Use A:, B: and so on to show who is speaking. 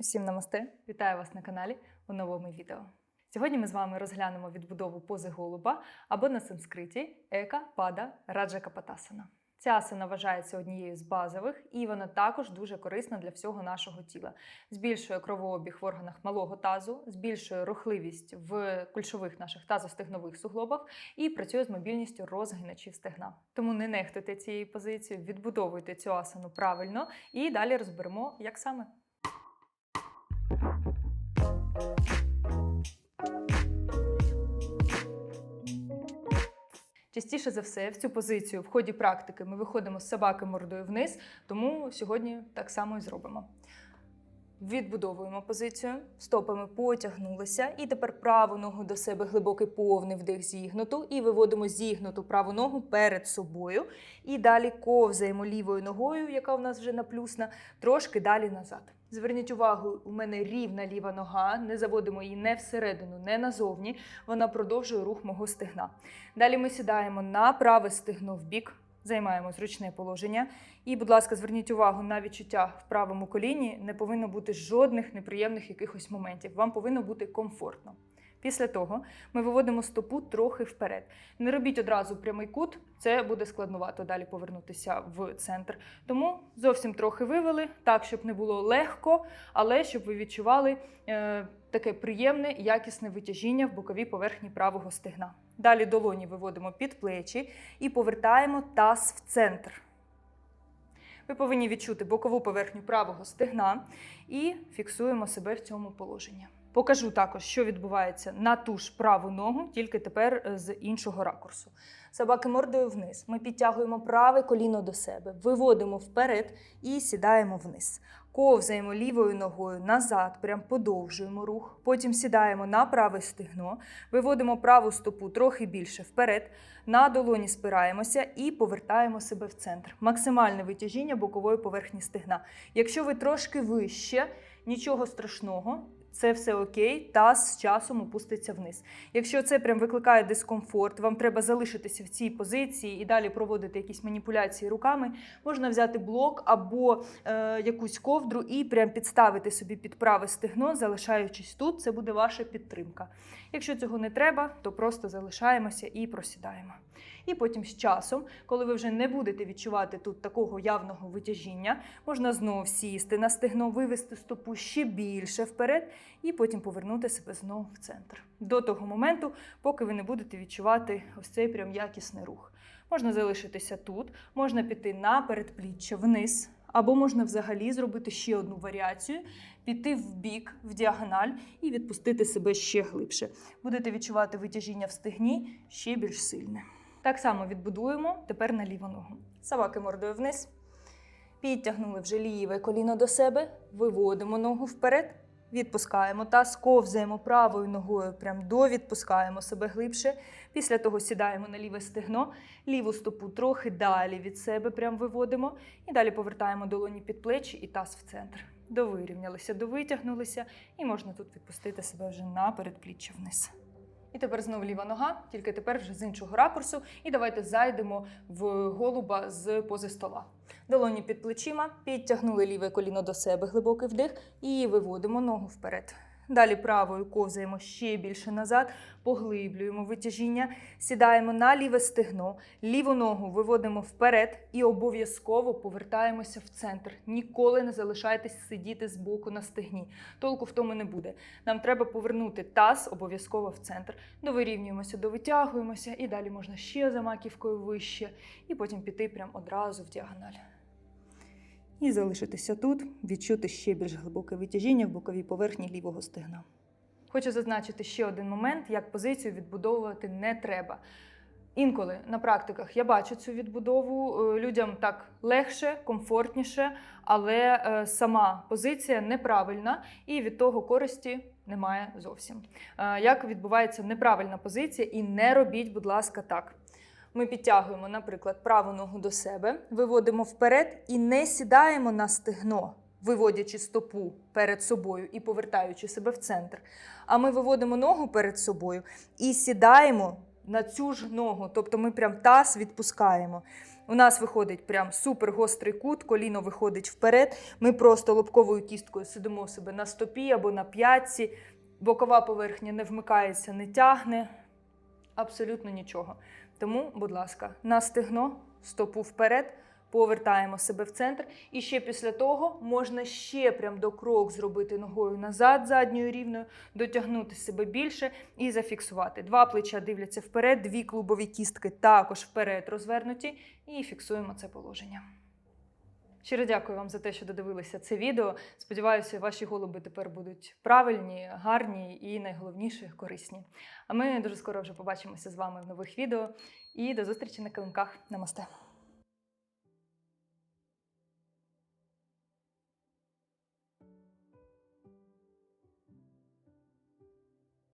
A: Усім намасте! Вітаю вас на каналі у новому відео. Сьогодні ми з вами розглянемо відбудову пози голуба або на санскриті Ека Пада Раджакапатасана. Ця асана вважається однією з базових, і вона також дуже корисна для всього нашого тіла. Збільшує кровообіг в органах малого тазу, збільшує рухливість в кульшових наших тазостегнових суглобах і працює з мобільністю розгиначів стегна. Тому не нехтуйте цією позицією, відбудовуйте цю асану правильно і далі розберемо, як саме. Частіше за все в цю позицію в ході практики ми виходимо з собаки мордою вниз, тому сьогодні так само і зробимо. Відбудовуємо позицію, стопами потягнулися, і тепер праву ногу до себе глибокий повний вдих зігнуту, і виводимо зігнуту праву ногу перед собою. І далі ковзаємо лівою ногою, яка у нас вже наплюсна, трошки далі назад. Зверніть увагу, у мене рівна ліва нога, не заводимо її не всередину, не назовні. Вона продовжує рух мого стегна. Далі ми сідаємо на праве стегно в бік, займаємо зручне положення. І, будь ласка, зверніть увагу на відчуття в правому коліні. Не повинно бути жодних неприємних якихось моментів. Вам повинно бути комфортно. Після того ми виводимо стопу трохи вперед. Не робіть одразу прямий кут, це буде складнувато далі повернутися в центр. Тому зовсім трохи вивели, так, щоб не було легко, але щоб ви відчували е, таке приємне, якісне витяжіння в боковій поверхні правого стегна. Далі долоні виводимо під плечі і повертаємо таз в центр. Ви повинні відчути бокову поверхню правого стегна і фіксуємо себе в цьому положенні. Покажу також, що відбувається на ту ж праву ногу, тільки тепер е, з іншого ракурсу. Собаки мордою вниз. Ми підтягуємо праве коліно до себе, виводимо вперед і сідаємо вниз. Ковзаємо лівою ногою назад, прям подовжуємо рух. Потім сідаємо на праве стегно, виводимо праву стопу трохи більше вперед, на долоні спираємося і повертаємо себе в центр. Максимальне витяжіння бокової поверхні стегна. Якщо ви трошки вище, нічого страшного. Це все окей, таз з часом опуститься вниз. Якщо це прям викликає дискомфорт, вам треба залишитися в цій позиції і далі проводити якісь маніпуляції руками, можна взяти блок або е, якусь ковдру і прям підставити собі під праве стегно, залишаючись тут, це буде ваша підтримка. Якщо цього не треба, то просто залишаємося і просідаємо. І потім з часом, коли ви вже не будете відчувати тут такого явного витяжіння, можна знову сісти на стегно, вивести стопу ще більше вперед, і потім повернути себе знову в центр. До того моменту, поки ви не будете відчувати ось цей прям якісний рух. Можна залишитися тут, можна піти на передпліччя вниз, або можна взагалі зробити ще одну варіацію, піти в бік, в діагональ і відпустити себе ще глибше. Будете відчувати витяжіння в стегні ще більш сильне. Так само відбудуємо тепер на ліву ногу. Собаки мордою вниз. Підтягнули вже ліве коліно до себе, виводимо ногу вперед, відпускаємо та сковзаємо правою ногою, прям до відпускаємо себе глибше. Після того сідаємо на ліве стегно, ліву стопу трохи далі від себе прям виводимо. І далі повертаємо долоні під плечі і таз в центр. Довирівнялися, довитягнулися, і можна тут відпустити себе вже на передпліччя вниз. І тепер знову ліва нога, тільки тепер вже з іншого ракурсу. І давайте зайдемо в голуба з пози стола. Долоні під плечима, підтягнули ліве коліно до себе, глибокий вдих, і виводимо ногу вперед. Далі правою ковзаємо ще більше назад, поглиблюємо витяжіння, сідаємо на ліве стегно, ліву ногу виводимо вперед і обов'язково повертаємося в центр. Ніколи не залишайтесь сидіти з боку на стегні. Толку в тому не буде. Нам треба повернути таз обов'язково в центр. Довирівнюємося, довитягуємося, і далі можна ще за маківкою вище, і потім піти прямо одразу в діагональ. І залишитися тут, відчути ще більш глибоке витяжіння в боковій поверхні лівого стегна. Хочу зазначити ще один момент, як позицію відбудовувати не треба. Інколи на практиках я бачу цю відбудову. е, Людям так легше, комфортніше, але е, сама позиція неправильна і від того користі немає зовсім. Е, Як відбувається неправильна позиція, і не робіть, будь ласка, так. Ми підтягуємо, наприклад, праву ногу до себе, виводимо вперед і не сідаємо на стегно, виводячи стопу перед собою і повертаючи себе в центр. А ми виводимо ногу перед собою і сідаємо на цю ж ногу. Тобто ми прям таз відпускаємо. У нас виходить прям супер гострий кут, коліно виходить вперед. Ми просто лобковою кісткою сидимо себе на стопі або на п'ятці. Бокова поверхня не вмикається, не тягне. Абсолютно нічого. Тому, будь ласка, на стегно, стопу вперед, повертаємо себе в центр. І ще після того можна ще прям до крок зробити ногою назад, задньою рівною, дотягнути себе більше і зафіксувати. Два плеча дивляться вперед, дві клубові кістки також вперед розвернуті, і фіксуємо це положення. Щиро дякую вам за те, що додивилися це відео. Сподіваюся, ваші голуби тепер будуть правильні, гарні і найголовніше корисні. А ми дуже скоро вже побачимося з вами в нових відео. І до зустрічі на килимках. Намасте!